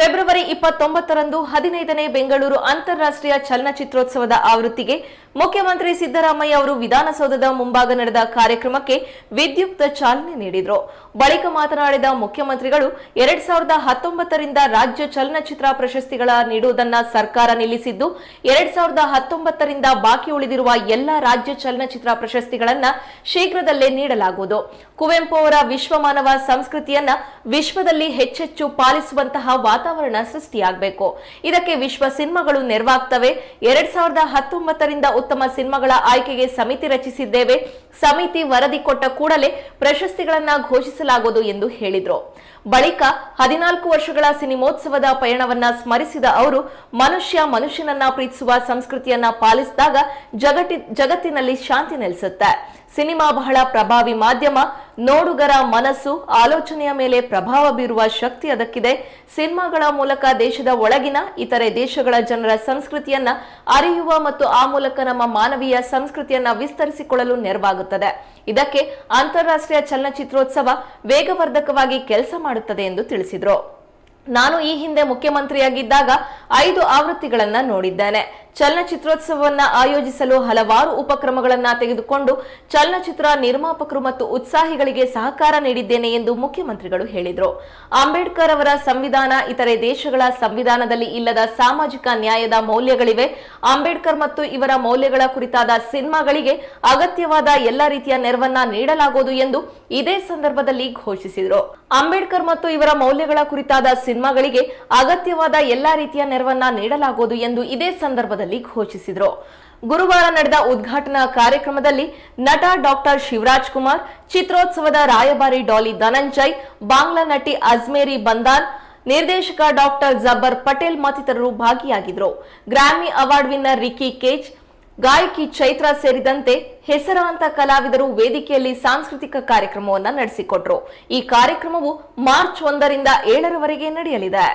February ಇಪ್ಪತ್ತೊಂಬತ್ತರಂದು ಹದಿನೈದನೇ ಬೆಂಗಳೂರು ಅಂತಾರಾಷ್ಟ್ರೀಯ ಚಲನಚಿತ್ರೋತ್ಸವದ ಆವೃತ್ತಿಗೆ ಮುಖ್ಯಮಂತ್ರಿ ಸಿದ್ದರಾಮಯ್ಯ ಅವರು ವಿಧಾನಸೌಧದ ಮುಂಭಾಗ ನಡೆದ ಕಾರ್ಯಕ್ರಮಕ್ಕೆ ವಿದ್ಯುಕ್ತ ಚಾಲನೆ ನೀಡಿದರು. ಬಳಿಕ ಮಾತನಾಡಿದ ಮುಖ್ಯಮಂತ್ರಿಗಳು, ಎರಡ್ ಸಾವಿರದ ಹತ್ತೊಂಬತ್ತರಿಂದ ರಾಜ್ಯ ಚಲನಚಿತ್ರ ಪ್ರಶಸ್ತಿಗಳ ನೀಡುವುದನ್ನ ಸರ್ಕಾರ ನಿಲ್ಲಿಸಿದ್ದು, ಎರಡ್ ಸಾವಿರದ ಹತ್ತೊಂಬತ್ತರಿಂದ ಬಾಕಿ ಉಳಿದಿರುವ ಎಲ್ಲಾ ರಾಜ್ಯ ಚಲನಚಿತ್ರ ಪ್ರಶಸ್ತಿಗಳನ್ನ ಶೀಘ್ರದಲ್ಲೇ ನೀಡಲಾಗುವುದು. ಕುವೆಂಪು ಅವರ ವಿಶ್ವಮಾನವ ಸಂಸ್ಕೃತಿಯನ್ನ ವಿಶ್ವದಲ್ಲಿ ಹೆಚ್ಚೆಚ್ಚು ಪಾಲಿಸುವಂತಹ ವಾತಾವರಣ ಸೃಷ್ಟಿಯಾಗಬೇಕು. ಇದಕ್ಕೆ ವಿಶ್ವ ಸಿನಿಮಾಗಳು ನೆರವಾಗ್ತವೆ. ಎರಡ್ ಸಾವಿರದ ಹತ್ತೊಂಬತ್ತರಿಂದ ಉತ್ತಮ ಸಿನಿಮಾಗಳ ಆಯ್ಕೆಗೆ ಸಮಿತಿ ರಚಿಸಿದ್ದೇವೆ. ಸಮಿತಿ ವರದಿ ಕೊಟ್ಟ ಕೂಡಲೇ ಪ್ರಶಸ್ತಿಗಳನ್ನ ಘೋಷಿಸಲಾಗುವುದು ಎಂದು ಹೇಳಿದ್ರು. ಬಳಿಕ ಹದಿನಾಲ್ಕು ವರ್ಷಗಳ ಸಿನಿಮೋತ್ಸವದ ಪಯಣವನ್ನ ಸ್ಮರಿಸಿದ ಅವರು, ಮನುಷ್ಯ ಮನುಷ್ಯನನ್ನ ಪ್ರೀತಿಸುವ ಸಂಸ್ಕೃತಿಯನ್ನ ಪಾಲಿಸಿದಾಗ ಜಗತ್ತಿನಲ್ಲಿ ಶಾಂತಿ ನೆಲೆಸುತ್ತೆ. ಸಿನಿಮಾ ಬಹಳ ಪ್ರಭಾವಿ ಮಾಧ್ಯಮ. ನೋಡುಗರ ಮನಸ್ಸು, ಆಲೋಚನೆಯ ಮೇಲೆ ಪ್ರಭಾವ ಬೀರುವ ಶಕ್ತಿ ಅದಕ್ಕಿದೆ. ಸಿನಿಮಾಗಳ ಮೂಲಕ ದೇಶದ ಒಳಗಿನ ಇತರೆ ದೇಶಗಳ ಜನರ ಸಂಸ್ಕೃತಿಯನ್ನ ಅರಿಯುವ ಮತ್ತು ಆ ಮೂಲಕ ನಮ್ಮ ಮಾನವೀಯ ಸಂಸ್ಕೃತಿಯನ್ನ ವಿಸ್ತರಿಸಿಕೊಳ್ಳಲು ನೆರವಾಗುತ್ತದೆ. ಇದಕ್ಕೆ ಅಂತಾರಾಷ್ಟ್ರೀಯ ಚಲನಚಿತ್ರೋತ್ಸವ ವೇಗವರ್ಧಕವಾಗಿ ಕೆಲಸ ಮಾಡುತ್ತದೆ ಎಂದು ತಿಳಿಸಿದರು. ನಾನು ಈ ಹಿಂದೆ ಮುಖ್ಯಮಂತ್ರಿಯಾಗಿದ್ದಾಗ ಐದು ಆವೃತ್ತಿಗಳನ್ನ ನೋಡಿದ್ದೇನೆ. ಚಲನಚಿತ್ರೋತ್ಸವವನ್ನ ಆಯೋಜಿಸಲು ಹಲವಾರು ಉಪಕ್ರಮಗಳನ್ನ ತೆಗೆದುಕೊಂಡು ಚಲನಚಿತ್ರ ನಿರ್ಮಾಪಕರು ಮತ್ತು ಉತ್ಸಾಹಿಗಳಿಗೆ ಸಹಕಾರ ನೀಡಿದ್ದೇನೆ ಎಂದು ಮುಖ್ಯಮಂತ್ರಿಗಳು ಹೇಳಿದರು. ಅಂಬೇಡ್ಕರ್ ಅವರ ಸಂವಿಧಾನ ಇತರೆ ದೇಶಗಳ ಸಂವಿಧಾನದಲ್ಲಿ ಇಲ್ಲದ ಸಾಮಾಜಿಕ ನ್ಯಾಯದ ಮೌಲ್ಯಗಳಿವೆ. ಅಂಬೇಡ್ಕರ್ ಮತ್ತು ಇವರ ಮೌಲ್ಯಗಳ ಕುರಿತಾದ ಸಿನಿಮಾಗಳಿಗೆ ಅಗತ್ಯವಾದ ಎಲ್ಲ ರೀತಿಯ ನೆರವನ್ನ ನೀಡಲಾಗುವುದು ಎಂದು ಇದೇ ಸಂದರ್ಭದಲ್ಲಿ ಘೋಷಿಸಿದರು. ಅಂಬೇಡ್ಕರ್ ಮತ್ತು ಇವರ ಮೌಲ್ಯಗಳ ಕುರಿತಾದ ಸಿನಿಮಾಗಳಿಗೆ ಅಗತ್ಯವಾದ ಎಲ್ಲಾ ರೀತಿಯ ನೆರವನ್ನ ನೀಡಲಾಗುವುದು ಎಂದು ಇದೇ ಸಂದರ್ಭದಲ್ಲಿ ಘೋಷಿಸಿದರು. ಗುರುವಾರ ನಡೆದ ಉದ್ಘಾಟನಾ ಕಾರ್ಯಕ್ರಮದಲ್ಲಿ ನಟ ಡಾಕ್ಟರ್ ಶಿವರಾಜ್ ಕುಮಾರ್, ಚಿತ್ರೋತ್ಸವದ ರಾಯಭಾರಿ ಡಾಲಿ ಧನಂಜಯ್, ಬಾಂಗ್ಲಾ ನಟಿ ಅಜ್ಮೇರಿ ಬಂದಾನ್ ನಿರ್ದೇಶಕ ಡಾಕ್ಟರ್ ಜಬ್ಬರ್ ಪಟೇಲ್ ಮತ್ತಿತರರು ಭಾಗಿಯಾಗಿದ್ದರು Grammy award winner Ricky Kej ಗಾಯಕಿ ಚೈತ್ರ ಸೇರಿದಂತೆ ಹೆಸರಾಂತ ಕಲಾವಿದರು ವೇದಿಕೆಯಲ್ಲಿ ಸಾಂಸ್ಕೃತಿಕ ಕಾರ್ಯಕ್ರಮವನ್ನು ನಡೆಸಿಕೊಟ್ರು. ಈ ಕಾರ್ಯಕ್ರಮವು ಮಾರ್ಚ್ ಒಂದರಿಂದ ಏಳರವರೆಗೆ ನಡೆಯಲಿದೆ.